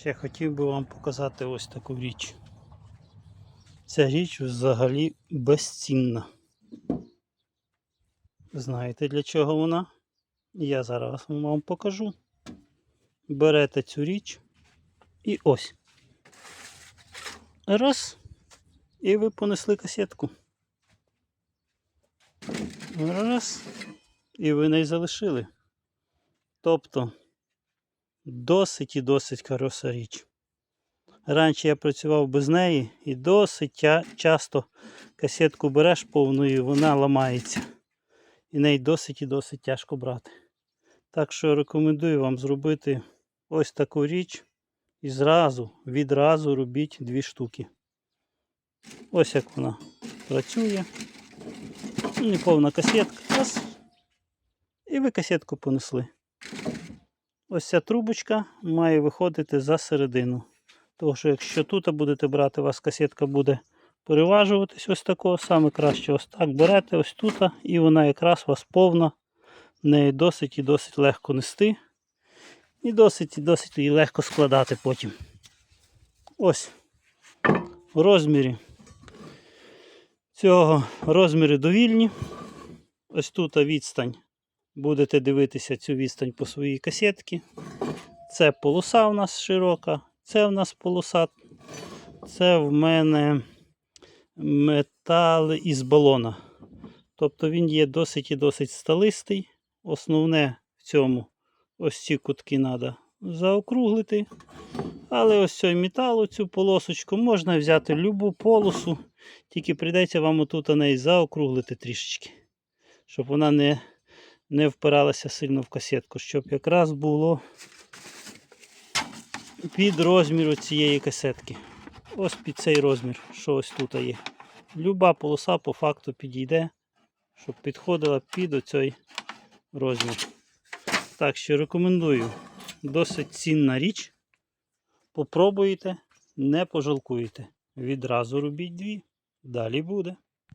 Ще хотів би вам показати ось таку річ. Ця річ взагалі безцінна. Знаєте для чого вона? Я зараз вам покажу. Берете цю річ і ось. Раз. І ви понесли касетку. Раз. І ви не залишили. Тобто досить і досить хороша річ. Раніше я працював без неї і досить часто касетку береш повною, вона ламається. І неї досить і досить тяжко брати. Так що рекомендую вам зробити ось таку річ і зразу, відразу робіть дві штуки. Ось як вона працює. Неповна касетка. Раз. І ви касетку понесли. Ось ця трубочка має виходити за середину. Тому що якщо тут будете брати, у вас касетка буде переважуватись ось такого, саме краще ось так берете ось тут, і вона якраз у вас повна. В неї досить і досить легко нести. І досить і досить її легко складати потім. Ось. В розмірі цього розміри довільні. Ось тут відстань. Будете дивитися цю відстань по своїй касетці. Це полоса в нас широка, це в нас полоса. Це в мене метал із балона. Тобто він є досить і досить сталистий. Основне в цьому ось ці кутки треба заокруглити. Але ось цей метал, цю полосочку можна взяти любу полосу, тільки прийдеться вам отут неї заокруглити трішечки, щоб вона не, не впиралася сильно в касетку, щоб якраз було під розміру цієї касетки. Ось під цей розмір, що ось тут є. Люба полоса по факту підійде, щоб підходила під оцей розмір. Так що рекомендую. Досить цінна річ. Попробуйте, не пожалкуєте. Відразу робіть дві. Далі буде.